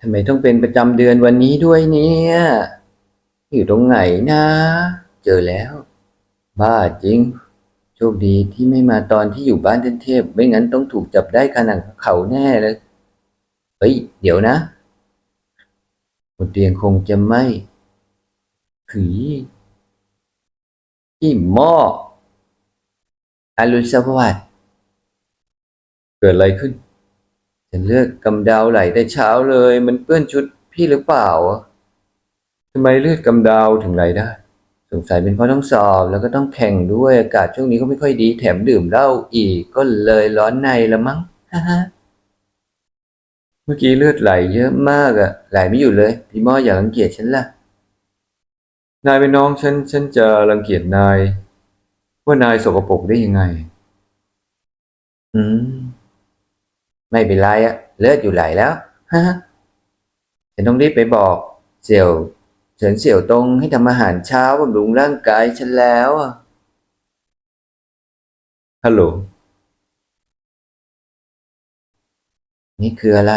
ทำไมต้องเป็นประจำเดือนวันนี้ด้วยเนี่ย อยู่ตรงไหนนะ เจอแล้ว บ้าจริง โชคดีที่ไม่มาตอนที่อยู่บ้านเทพไม่งั้นต้องถูกจับได้ขนาดเขาแน่เลย เฮ้ย เดี๋ยวนะบนเตียงคงจะไม่ผีที่หม้ออรุณสวัสดิ์เกิดอะไรขึ้น ฉันเลือกกำดาวไหลแต่เช้าเลย มันเปื้อนชุดพี่หรือเปล่าทำไมเลือดกำดาวถึงไหลได้ สงสัยเป็นเพราะต้องสอบแล้วก็ต้องแข่งด้วยอากาศช่วงนี้ก็ไม่ค่อยดีแถมดื่มเหล้าอีกก็เลยร้อนในละมั้งฮ่าฮ่าเมื่อกี้เลือดไหลเยอะมากอะไหลไม่อยู่เลย พี่มออย่ารังเกียจฉันล่ะ นายเป็นน้องฉันฉันจะรังเกียจนาย ว่านายสกปรกได้ยังไง อืม ไม่เป็นไรอะเลือดอยู่ไหลแล้วฮ่าฮ่าฉันต้องรีบไปบอกเสี่ยวเฉินเสี่ยวตรงให้ทำอาหารเช้าบำรุงร่างกายฉันแล้วอะฮัลโหลนี่คืออะไร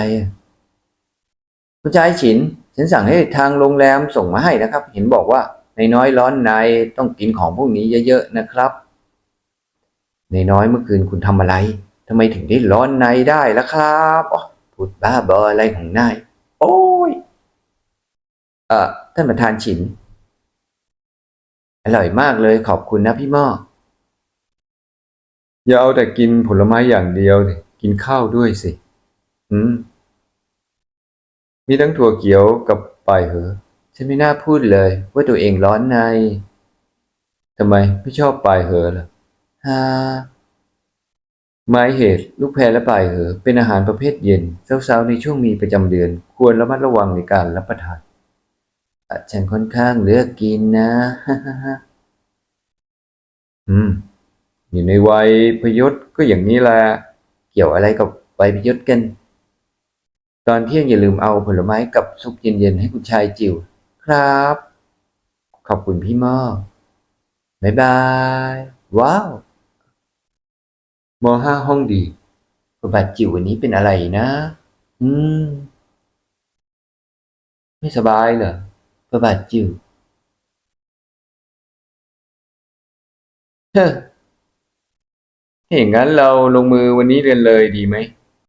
คุณชายฉิน ฉันสั่งให้ทางโรงแรมส่งมาให้นะครับ เห็นบอกว่าในน้อยร้อนในต้องกินของพวกนี้เยอะๆนะครับ ในน้อยเมื่อคืนคุณทำอะไร ทำไมถึงได้ร้อนในได้ล่ะครับอ๋อพูดบ้าบออะไรของนาย โอ้ย เอ่อ ท่านประธานฉิน อร่อยมากเลยขอบคุณนะพี่หม้อ อย่าเอาแต่กินผลไม้อย่างเดียวสิกินข้าวด้วยสิ อืม มีทั้งถั่วเขียวกับปลายเหอ ฉันไม่น่าพูดเลย ว่าตัวเองร้อนใน ทำไมไม่ชอบปลายเหอล่ะฮ่า ไม้เหตุ ลูกแพรและปลายเหอ เป็นอาหารประเภทเย็นสาวๆในช่วงมีประจำเดือน ควรระมัดระวังในการรับประทานฉันค่อนข้างเลือกกินนะ อืม อยู่ในวัยพยศก็อย่างนี้แหละ เกี่ยวอะไรกับวัยพยศกัน ตอนเที่ยงอย่าลืมเอาผลไม้กับซุปเย็นๆให้คุณชายจิวครับ ขอบคุณพี่ม้อบายบาย ว้าว มห้าห้องดีประบัติจิ๋ววันนี้เป็นอะไรนะ อืม ไม่สบายเหรอประบาทจิ๋วเฮ้อย่างนั้นเราลงมือวันนี้เรียนเลยดีไหม